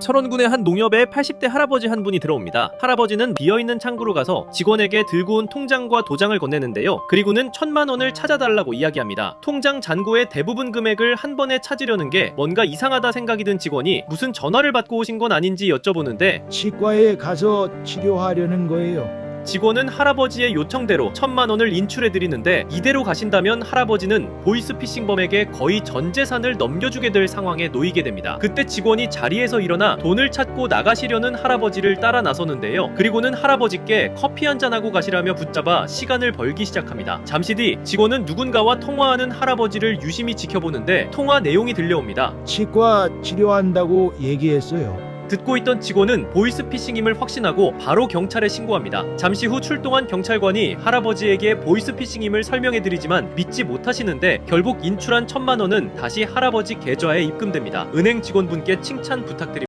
철원군의 한 농협에 80대 할아버지 한 분이 들어옵니다. 할아버지는 비어있는 창구로 가서 직원에게 들고 온 통장과 도장을 건네는데요. 그리고는 천만 원을 찾아달라고 이야기합니다. 통장 잔고의 대부분 금액을 한 번에 찾으려는 게 뭔가 이상하다 생각이 든 직원이 무슨 전화를 받고 오신 건 아닌지 여쭤보는데 치과에 가서 치료하려는 거예요. 직원은 할아버지의 요청대로 천만 원을 인출해 드리는데 이대로 가신다면 할아버지는 보이스피싱범에게 거의 전 재산을 넘겨주게 될 상황에 놓이게 됩니다. 그때 직원이 자리에서 일어나 돈을 찾고 나가시려는 할아버지를 따라 나서는데요. 그리고는 할아버지께 커피 한 잔하고 가시라며 붙잡아 시간을 벌기 시작합니다. 잠시 뒤 직원은 누군가와 통화하는 할아버지를 유심히 지켜보는데 통화 내용이 들려옵니다. 치과 치료한다고 얘기했어요. 듣고 있던 직원은 보이스피싱임을 확신하고 바로 경찰에 신고합니다. 잠시 후 출동한 경찰관이 할아버지에게 보이스피싱임을 설명해드리지만 믿지 못하시는데 결국 인출한 천만 원은 다시 할아버지 계좌에 입금됩니다. 은행 직원분께 칭찬 부탁드립니다.